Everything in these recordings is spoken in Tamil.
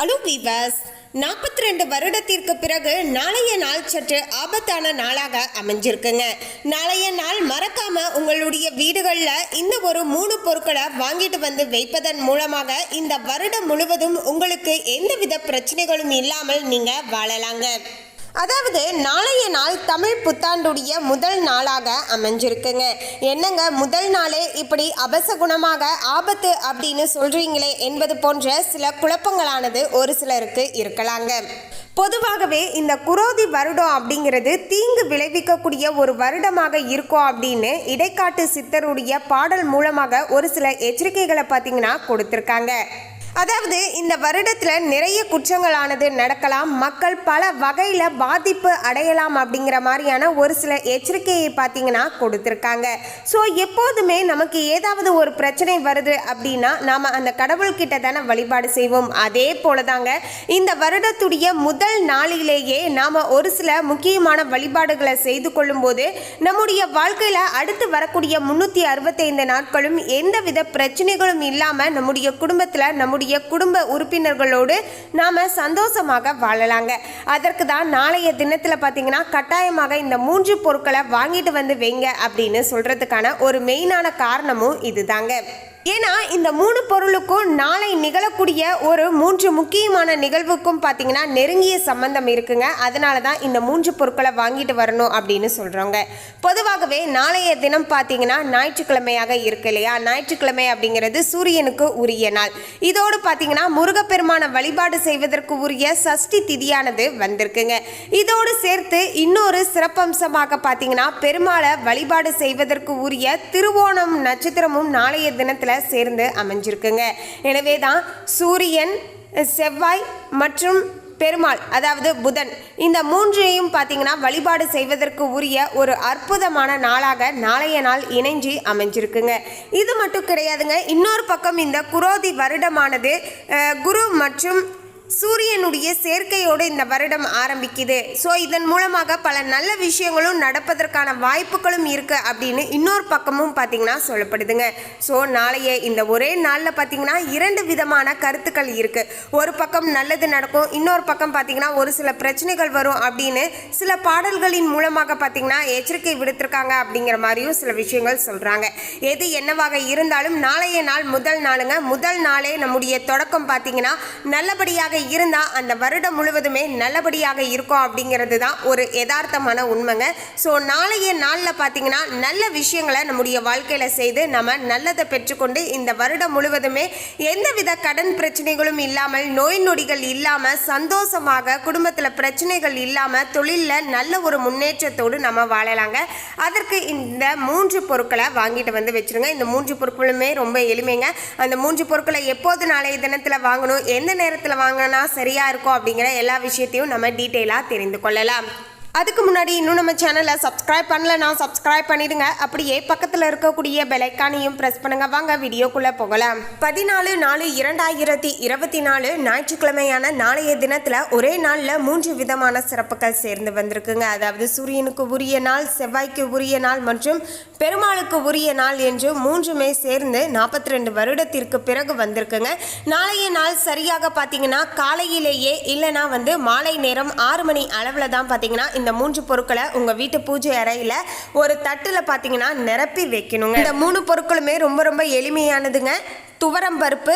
ஹலோ வீவர்ஸ் நாற்பத்தி ரெண்டு வருடத்திற்கு பிறகு நாளைய நாள் சற்று ஆபத்தான நாளாக அமைஞ்சிருக்குங்க. நாளைய நாள் மறக்காம உங்களுடைய வீடுகளில் இந்த ஒரு மூணு பொருட்களை வாங்கிட்டு வந்து வைப்பதன் மூலமாக இந்த வருடம் முழுவதும் உங்களுக்கு எந்தவித பிரச்சனைகளும் இல்லாமல் நீங்கள் வாழலாங்க. அதாவது நாளைய நாள் தமிழ் புத்தாண்டுடைய முதல் நாளாக அமைஞ்சிருக்குங்க. என்னங்க முதல் நாளே இப்படி அபசகுணமாக ஆபத்து அப்படின்னு சொல்றீங்களே என்பது போன்ற சில குழப்பங்களானது ஒரு சிலருக்கு இருக்கலாங்க. பொதுவாகவே இந்த குரோதி வருடம் அப்படிங்கிறது தீங்கு விளைவிக்கக்கூடிய ஒரு வருடமாக இருக்கும் அப்படின்னு இடைக்காட்டு சித்தருடைய பாடல் மூலமாக ஒரு சில எச்சரிக்கைகளை பார்த்தீங்கன்னா கொடுத்துருக்காங்க. அதாவது இந்த வருடத்தில் நிறைய குற்றங்களானது நடக்கலாம். மக்கள் பல வகையில் பாதிப்பு அடையலாம் அப்படிங்கிற மாதிரியான ஒரு சில எச்சரிக்கையை பார்த்தீங்கன்னா கொடுத்துருக்காங்க. ஸோ எப்போதுமே நமக்கு ஏதாவது ஒரு பிரச்சனை வருது அப்படின்னா நாம் அந்த கடவுள்கிட்ட தானே வழிபாடு செய்வோம். அதே போல தாங்க இந்த வருடத்துடைய முதல் நாளிலேயே நாம் ஒரு சில முக்கியமான வழிபாடுகளை செய்து கொள்ளும்போது நம்முடைய வாழ்க்கையில் அடுத்து வரக்கூடிய முந்நூற்றி அறுபத்தைந்து நாட்களும் எந்தவித பிரச்சனைகளும் இல்லாமல் நம்முடைய குடும்பத்தில் நம்முடைய குடும்ப உறுப்பினர்களோடு நாம் சந்தோஷமாக வாழலாங்க. அதற்கு தான் நாளைய தினத்தில் பார்த்தீங்கன்னா கட்டாயமாக இந்த மூன்று பொருட்களை வாங்கிட்டு வந்து வைங்க அப்படின்னு சொல்கிறதுக்கான ஒரு மெயினான காரணமும் இதுதாங்க. ஏன்னா இந்த மூணு பொருளுக்கும் நாளை நிகழக்கூடிய ஒரு மூன்று முக்கியமான நிகழ்வுக்கும் பார்த்தீங்கன்னா நெருங்கிய சம்பந்தம் இருக்குங்க. அதனால தான் இந்த மூன்று பொருட்களை வாங்கிட்டு வரணும் அப்படின்னு சொல்கிறோங்க பொதுவாகவே நாளைய தினம் பார்த்தீங்கன்னா ஞாயிற்றுக்கிழமையாக இருக்கு இல்லையா? ஞாயிற்றுக்கிழமை அப்படிங்கிறது சூரியனுக்கு உரிய நாள். இதோடு பார்த்தீங்கன்னா முருகப்பெருமான வழிபாடு செய்வதற்கு உரிய சஷ்டி திதியானது வந்திருக்குங்க. இதோடு சேர்த்து இன்னொரு சிறப்பம்சமாக பார்த்தீங்கன்னா பெருமாளை வழிபாடு செய்வதற்கு உரிய திருவோணம் நட்சத்திரமும் நாளைய தினத்தில் சேர்ந்து அமைஞ்சிருக்குங்க. எனவே தான் சூரியன் செவ்வாய் மற்றும் பெருமாள் அதாவது புதன் இந்த மூன்றையும் பார்த்தீங்கன்னா வழிபாடு செய்வதற்கு உரிய ஒரு அற்புதமான நாளாக நாளைய நாள் இணைஞ்சு அமைஞ்சிருக்குங்க. இது மட்டும் கிடையாதுங்க இன்னொரு பக்கம் இந்த குரோதி வருடமானது குரு மற்றும் சூரியனுடைய சேர்க்கையோடு இந்த வருடம் ஆரம்பிக்குது. ஸோ இதன் மூலமாக பல நல்ல விஷயங்களும் நடப்பதற்கான வாய்ப்புகளும் இருக்கு அப்படின்னு இன்னொரு பக்கமும் பார்த்தீங்கன்னா சொல்லப்படுதுங்க. ஸோ நாளைய இந்த ஒரே நாளில் பார்த்தீங்கன்னா இரண்டு விதமான கருத்துக்கள் இருக்கு. ஒரு பக்கம் நல்லது நடக்கும் இன்னொரு பக்கம் பார்த்தீங்கன்னா ஒரு சில பிரச்சனைகள் வரும் அப்படின்னு சில பாடல்களின் மூலமாக பார்த்தீங்கன்னா எச்சரிக்கை விடுத்திருக்காங்க அப்படிங்கிற மாதிரியும் சில விஷயங்கள் சொல்கிறாங்க எது என்னவாக இருந்தாலும் நாளைய நாள் முதல் நாளுங்க. முதல் நாளே நம்முடைய தொடக்கம் பார்த்தீங்கன்னா நல்லபடியாக இருந்தால் அந்த வருடம் முழுவதுமே நல்லபடியாக இருக்கும் அப்படிங்கிறது தான் ஒரு யதார்த்தமான உண்மைங்க. ஸோ நாளைய நாளில் பார்த்தீங்கன்னா நல்ல விஷயங்களை நம்முடைய வாழ்க்கையில் செய்து நம்ம நல்லதை பெற்றுக்கொண்டு இந்த வருடம் முழுவதுமே எந்தவித கடன் பிரச்சனைகளும் இல்லாமல் நோய் நொடிகள் இல்லாமல் சந்தோஷமாக குடும்பத்தில் பிரச்சனைகள் இல்லாமல் தொழிலில் நல்ல ஒரு முன்னேற்றத்தோடு நம்ம வாழலாங்க. அதற்கு இந்த மூன்று பொருட்களை வாங்கிட்டு வந்து வச்சிருங்க. இந்த மூன்று பொருட்களுமே ரொம்ப எளிமைங்க. அந்த மூன்று பொருட்களை எப்போது நாளைய தினத்தில் வாங்கணும் எந்த நேரத்தில் வாங்கணும் வாங்கினா சரியாக இருக்கும் அப்படிங்கிற எல்லா விஷயத்தையும் நம்ம டீட்டெயிலாக தெரிந்து கொள்ளலாம். அதுக்கு முன்னாடி இன்னும் நம்ம சேனலை சப்ஸ்கிரைப் பண்ணலன்னா சப்ஸ்கிரைப் பண்ணிடுங்க. அப்படியே பக்கத்தில் இருக்கக்கூடிய பெலைக்கானையும் ப்ரெஸ் பண்ணுங்க. வாங்க வீடியோக்குள்ளே போகலாம். பதினாலு நாலு இரண்டாயிரத்தி இருபத்தி நாலு ஞாயிற்றுக்கிழமையான நாளைய தினத்தில் ஒரே நாளில் மூன்று விதமான சிறப்புகள் சேர்ந்து வந்திருக்குங்க. அதாவது சூரியனுக்கு உரிய நாள் செவ்வாய்க்கு உரிய நாள் மற்றும் பெருமாளுக்கு உரிய நாள் என்று மூன்றுமே சேர்ந்து நாற்பத்தி ரெண்டு வருடத்திற்கு பிறகு வந்திருக்குங்க. நாளைய நாள் சரியாக பார்த்தீங்கன்னா காலையிலேயே இல்லைனா வந்து மாலை நேரம் ஆறு மணி அளவில் தான் பார்த்தீங்கன்னா இந்த மூன்று பொருட்களை உங்கள் வீட்டு பூஜை அறையில் ஒரு தட்டில் பார்த்தீங்கன்னா நிரப்பி வைக்கணுங்க. இந்த மூணு பொருட்களுமே ரொம்ப ரொம்ப எளிமையானதுங்க. துவரம் பருப்பு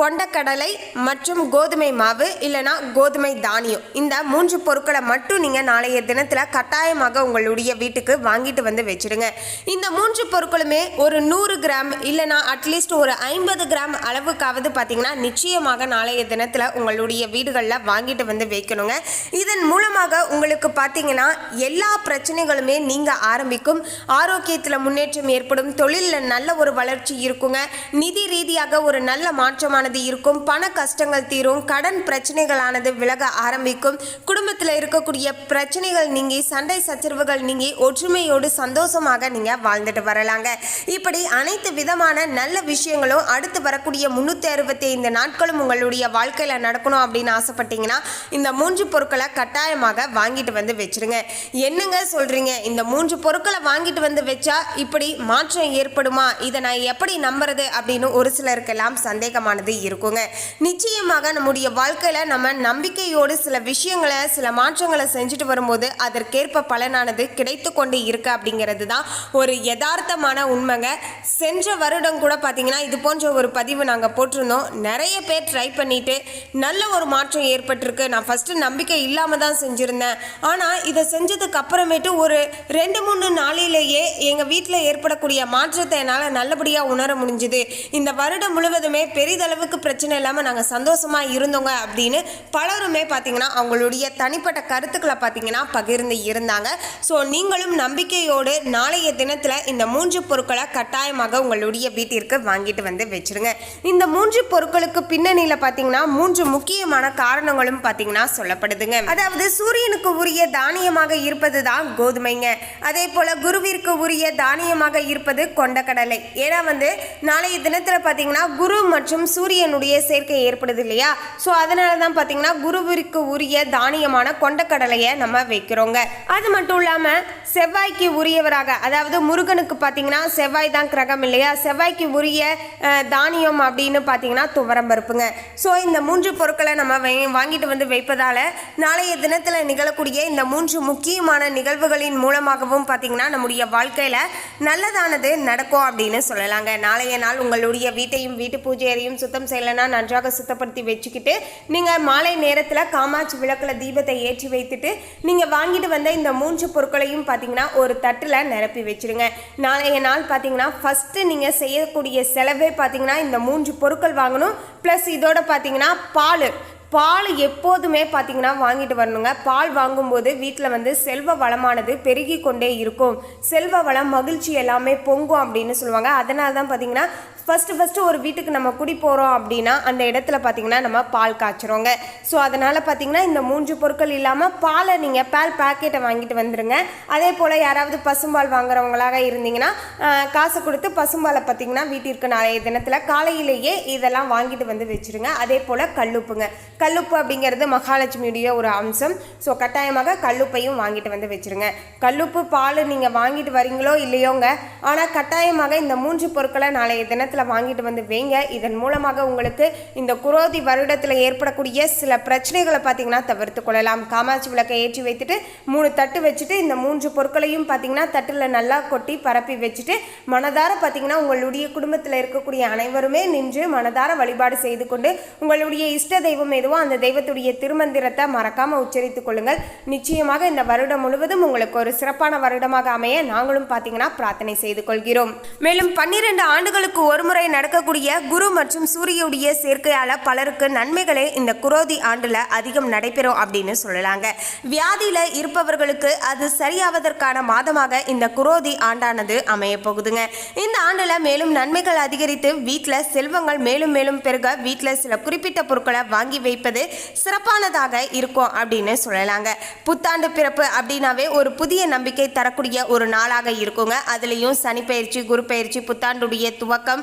கொண்டக்கடலை மற்றும் கோதுமை மாவு இல்லைனா கோதுமை தானியம். இந்த மூன்று பொருட்களை மட்டும் நீங்கள் நாளைய தினத்தில் கட்டாயமாக உங்களுடைய வீட்டுக்கு வாங்கிட்டு வந்து வச்சிடுங்க இந்த மூன்று பொருட்களுமே ஒரு நூறு கிராம் இல்லைனா அட்லீஸ்ட் ஒரு ஐம்பது கிராம் அளவுக்காவது பார்த்தீங்கன்னா நிச்சயமாக நாளைய தினத்தில் உங்களுடைய வீடுகளில் வாங்கிட்டு வந்து வைக்கணுங்க. இதன் மூலமாக உங்களுக்கு பார்த்தீங்கன்னா எல்லா பிரச்சனைகளுமே நீங்கள் ஆரம்பிக்கும். ஆரோக்கியத்தில் முன்னேற்றம் ஏற்படும். தொழிலில் நல்ல ஒரு வளர்ச்சி இருக்குங்க. நிதி ரீதியாக ஒரு நல்ல மாற்றமான மாற்றமானது இருக்கும். பண கஷ்டங்கள் தீரும். கடன் பிரச்சனைகளானது விலக ஆரம்பிக்கும். குடும்பத்தில் இருக்கக்கூடிய பிரச்சனைகள் நீங்கி சண்டை சச்சரவுகள் நீங்கி ஒற்றுமையோடு சந்தோஷமாக நீங்கள் வாழ்ந்துட்டு வரலாங்க. இப்படி அனைத்து விதமான நல்ல விஷயங்களும் அடுத்து வரக்கூடிய முன்னூற்றி அறுபத்தி ஐந்து நாட்களும் உங்களுடைய வாழ்க்கையில் நடக்கணும் அப்படின்னு ஆசைப்பட்டீங்கன்னா இந்த மூன்று பொருட்களை கட்டாயமாக வாங்கிட்டு வந்து வச்சிருங்க. என்னங்க சொல்கிறீங்க இந்த மூன்று பொருட்களை வாங்கிட்டு வந்து வச்சா இப்படி மாற்றம் ஏற்படுமா? இதை நான் எப்படி நம்புறது அப்படின்னு ஒரு சிலருக்கெல்லாம் சந்தேகமானது இருக்குங்க. நிச்சயமாக நம்முடைய வாழ்க்கையில் நம்ம நம்பிக்கையோடு சில விஷயங்களை சில மாற்றங்களை செஞ்சுட்டு வரும்போது அதற்கேற்ப பலனானது கிடைத்து கொண்டு இருக்கு அப்படிங்கிறது தான் ஒரு யதார்த்தமான உண்மைங்க. சென்ற வருடம் கூட பார்த்தீங்கன்னா இது போன்ற ஒரு பதிவு நாங்கள் போட்டிருந்தோம். நிறைய பேர் ட்ரை பண்ணிட்டு நல்ல ஒரு மாற்றம் ஏற்பட்டிருக்கு. நான் ஃபஸ்ட்டு நம்பிக்கை இல்லாமல் தான் செஞ்சுருந்தேன். ஆனால் இதை செஞ்சதுக்கு அப்புறமேட்டு ஒரு ரெண்டு மூணு நாளிலேயே எங்கள் வீட்டில் ஏற்படக்கூடிய மாற்றத்தை என்னால் நல்லபடியாக உணர முடிஞ்சுது. இந்த வருடம் முழுவதுமே பெரிதளவு அளவுக்கு பிரச்சனை இல்லாமல் நாங்கள் சந்தோஷமாக இருந்தோங்க அப்படின்னு பலருமே பார்த்தீங்கன்னா அவங்களுடைய தனிப்பட்ட கருத்துக்களை பார்த்தீங்கன்னா பகிர்ந்து இருந்தாங்க. ஸோ நீங்களும் நம்பிக்கையோடு நாளைய தினத்தில் இந்த மூன்று பொருட்களை கட்டாயமாக உங்களுடைய வீட்டிற்கு வாங்கிட்டு வந்து வச்சுருங்க. இந்த மூன்று பொருட்களுக்கு பின்னணியில் பார்த்தீங்கன்னா மூன்று முக்கியமான காரணங்களும் பார்த்தீங்கன்னா சொல்லப்படுதுங்க. அதாவது சூரியனுக்கு உரிய தானியமாக இருப்பது தான் கோதுமைங்க. அதே போல் குருவிற்கு உரிய தானியமாக இருப்பது கொண்டக்கடலை. ஏன்னா வந்து நாளைய தினத்தில் பார்த்தீங்கன்னா குரு மற்றும் சூரிய சூரியனுடைய சேர்க்கை ஏற்படுது இல்லையா? ஸோ அதனால தான் பார்த்தீங்கன்னா குருவிற்கு உரிய தானியமான கொண்டக்கடலையை நம்ம வைக்கிறோங்க. அது மட்டும் இல்லாமல் செவ்வாய்க்கு உரியவராக அதாவது முருகனுக்கு பார்த்தீங்கன்னா செவ்வாய் தான் கிரகம் இல்லையா? செவ்வாய்க்கு உரிய தானியம் அப்படின்னு பார்த்தீங்கன்னா துவரம் பருப்புங்க. ஸோ இந்த மூன்று பொருட்களை நம்ம வாங்கிட்டு வந்து வைப்பதால நாளைய தினத்தில் நிகழக்கூடிய இந்த மூன்று முக்கியமான நிகழ்வுகளின் மூலமாகவும் பார்த்தீங்கன்னா நம்முடைய வாழ்க்கையில் நல்லதானது நடக்கும் அப்படின்னு சொல்லலாங்க. நாளைய நாள் உங்களுடைய வீட்டையும் வீட்டு பூஜையையும் சுத்தம் சுத்தம் செய்யலைன்னா நன்றாக சுத்தப்படுத்தி வச்சுக்கிட்டு நீங்கள் மாலை நேரத்தில் காமாட்சி விளக்கில் தீபத்தை ஏற்றி வைத்துட்டு நீங்கள் வாங்கிட்டு வந்த இந்த மூன்று பொருட்களையும் பார்த்தீங்கன்னா ஒரு தட்டில் நிரப்பி வச்சிருங்க. நாளைய நாள் பார்த்தீங்கன்னா ஃபஸ்ட்டு நீங்கள் செய்யக்கூடிய செலவே பார்த்தீங்கன்னா இந்த மூன்று பொருட்கள் வாங்கணும். ப்ளஸ் இதோட பார்த்தீங்கன்னா பால். பால் எப்போதுமே பார்த்தீங்கன்னா வாங்கிட்டு வரணுங்க. பால் வாங்கும்போது வீட்டில் வந்து செல்வ வளமானது பெருகி கொண்டே இருக்கும். செல்வ வளம் மகிழ்ச்சி எல்லாமே பொங்கும் அப்படின்னு சொல்லுவாங்க. அதனால தான் பார்த்தீங்கன்னா ஃபஸ்ட்டு ஃபஸ்ட்டு ஒரு வீட்டுக்கு நம்ம குடி போகிறோம் அப்படின்னா அந்த இடத்துல பார்த்தீங்கன்னா நம்ம பால் காய்ச்சுறோங்க ஸோ அதனால் பார்த்தீங்கன்னா இந்த மூன்று பொருட்கள் இல்லாமல் பாலை நீங்கள் பால் பாக்கெட்டை வாங்கிட்டு வந்துடுங்க அதே போல் யாராவது பசும்பால் வாங்குறவங்களாக இருந்தீங்கன்னா காசு கொடுத்து பசும்பாலை பார்த்தீங்கன்னா வீட்டிற்கு நாளைய தினத்தில் காலையிலேயே இதெல்லாம் வாங்கிட்டு வந்து வச்சுருங்க. அதே போல் கல்லுப்புங்க. கல்லுப்பு அப்படிங்கிறது மகாலட்சுமியுடைய ஒரு அம்சம். ஸோ கட்டாயமாக கல்லுப்பையும் வாங்கிட்டு வந்து வச்சுருங்க. கல்லுப்பு பால் நீங்கள் வாங்கிட்டு வரீங்களோ இல்லையோங்க. ஆனால் கட்டாயமாக இந்த மூன்று பொருட்களை நாளைய தினத்தில் வாங்கிட்டு வந்து வைங்க. இதன் மூலமாக உங்களுக்கு இந்த குரோதி வருடத்தில் ஏற்படக்கூடிய சில பிரச்சனைகளை பார்த்தீங்கன்னா தவிர்த்து கொள்ளலாம். காமாட்சி விளக்கை ஏற்றி வைத்துட்டு மூணு தட்டு வச்சுட்டு இந்த மூன்று பொருட்களையும் பார்த்தீங்கன்னா தட்டில் நல்லா கொட்டி பரப்பி வச்சுட்டு மனதார பார்த்தீங்கன்னா உங்களுடைய குடும்பத்தில் இருக்கக்கூடிய அனைவருமே நின்று மனதார வழிபாடு செய்து கொண்டு உங்களுடைய இஷ்ட தெய்வம் எதுவோ அந்த தெய்வத்துடைய திருமந்திரத்தை மறக்காமல் உச்சரித்துக் கொள்ளுங்கள். நிச்சயமாக இந்த வருடம் முழுவதும் உங்களுக்கு ஒரு சிறப்பான வருடமாக அமைய நாங்களும் பார்த்தீங்கன்னா பிரார்த்தனை செய்து கொள்கிறோம். மேலும் பன்னிரண்டு ஆண்டுகளுக்கு ஒரு ஒருமுறை நடக்கக்கூடிய குரு மற்றும் சூரியனுடைய சேர்க்கையால் பலருக்கு நன்மைகளே இந்த குரோதி ஆண்டில் அதிகம் நடைபெறும் அப்படின்னு சொல்லலாங்க. வியாதியில் இருப்பவர்களுக்கு அது சரியாவதற்கான மாதமாக இந்த குரோதி ஆண்டானது அமைய போகுதுங்க. இந்த ஆண்டில் மேலும் நன்மைகள் அதிகரித்து வீட்டில் செல்வங்கள் மேலும் மேலும் பெருக வீட்டில் சில குறிப்பிட்ட பொருட்களை வாங்கி வைப்பது சிறப்பானதாக இருக்கும் அப்படின்னு சொல்லலாங்க. புத்தாண்டு பிறப்பு அப்படின்னாவே ஒரு புதிய நம்பிக்கை தரக்கூடிய ஒரு நாளாக இருக்குங்க. அதுலேயும் சனி பயிற்சி குரு பயிற்சி புத்தாண்டுடைய துவக்கம்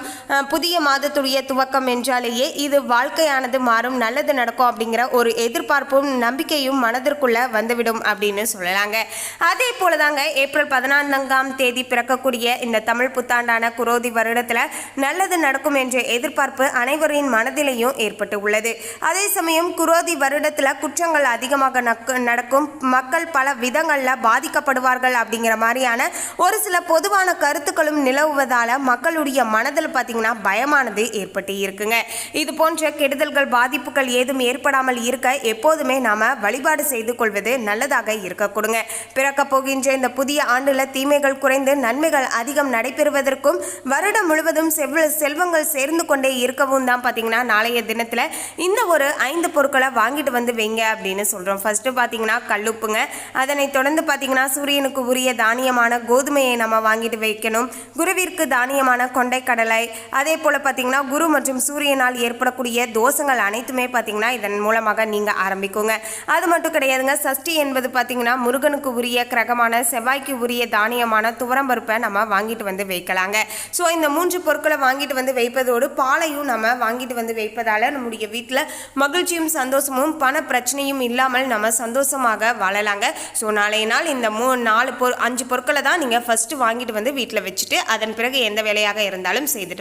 புதிய மாதத்துடைய துவக்கம் என்றாலேயே இது வாழ்க்கையானது மாறும் நல்லது நடக்கும் அப்படிங்கிற ஒரு எதிர்பார்ப்பும் நம்பிக்கையும் மனதிற்குள்ள வந்துவிடும் அப்படின்னு சொல்லலாங்க. அதே போல தாங்க ஏப்ரல் பதினான்காம் தேதி பிறக்கக்கூடிய இந்த தமிழ் புத்தாண்டான குரோதி வருடத்தில் நல்லது நடக்கும் என்ற எதிர்பார்ப்பு அனைவரின் மனதிலையும் ஏற்பட்டு உள்ளது. அதே சமயம் குரோதி வருடத்தில் குற்றங்கள் அதிகமாக நடக்கும் மக்கள் பல விதங்களில் பாதிக்கப்படுவார்கள் அப்படிங்கிற மாதிரியான ஒரு சில பொதுவான கருத்துக்களும் நிலவுவதால் மக்களுடைய மனதில் பார்த்தீங்கன்னா பயமானது ஏற்பட்டு இருக்குங்க. இது போன்ற கெடுதல்கள் பாதிப்புகள் ஏதும் ஏற்படாமல் இருக்க எப்போதுமே நாம வழிபாடு செய்து கொள்வது நல்லதாக இருக்க கொடுங்க. பிறக்க போகின்ற இந்த புதிய ஆண்டுல தீமைகள் குறைந்து நன்மைகள் அதிகம் நடைபெறுவதற்கும் வருடம் முழுவதும் செவ்வ செல்வங்கள் சேர்ந்து கொண்டே இருக்கவும் தான் பார்த்தீங்கன்னா நாளைய தினத்தில் இந்த ஒரு ஐந்து பொருட்களை வாங்கிட்டு வந்து வைங்க அப்படின்னு சொல்கிறோம் ஃபர்ஸ்ட்டு பார்த்தீங்கன்னா கல்லுப்புங்க. அதனை தொடர்ந்து பார்த்தீங்கன்னா சூரியனுக்கு உரிய தானியமான கோதுமையை நம்ம வாங்கிட்டு வைக்கணும். குருவிற்கு தானியமான கொண்டைக்கடலை அதே போல் பார்த்தீங்கன்னா குரு மற்றும் சூரியனால் ஏற்படக்கூடிய தோஷங்கள் அனைத்துமே பார்த்தீங்கன்னா இதன் மூலமாக நீங்கள் ஆரம்பிக்குங்க. அது மட்டும் கிடையாதுங்க சஷ்டி என்பது பார்த்தீங்கன்னா முருகனுக்கு உரிய கிரகமான செவ்வாய்க்கு உரிய தானியமான துவரம்பருப்பை நம்ம வாங்கிட்டு வந்து வைக்கலாங்க. ஸோ இந்த மூன்று பொருட்களை வாங்கிட்டு வந்து வைப்பதோடு பாலையும் நம்ம வாங்கிட்டு வந்து வைப்பதால் நம்முடைய வீட்டில் மகிழ்ச்சியும் சந்தோஷமும் பண பிரச்சனையும் இல்லாமல் நம்ம சந்தோஷமாக வாழலாங்க. ஸோ நாளைய நாள் இந்த மூ நாலு பொ அஞ்சு பொருட்களை தான் நீங்கள் ஃபஸ்ட்டு வாங்கிட்டு வந்து வீட்டில் வச்சுட்டு அதன் பிறகு எந்த வேலையாக இருந்தாலும் செய்துட்டு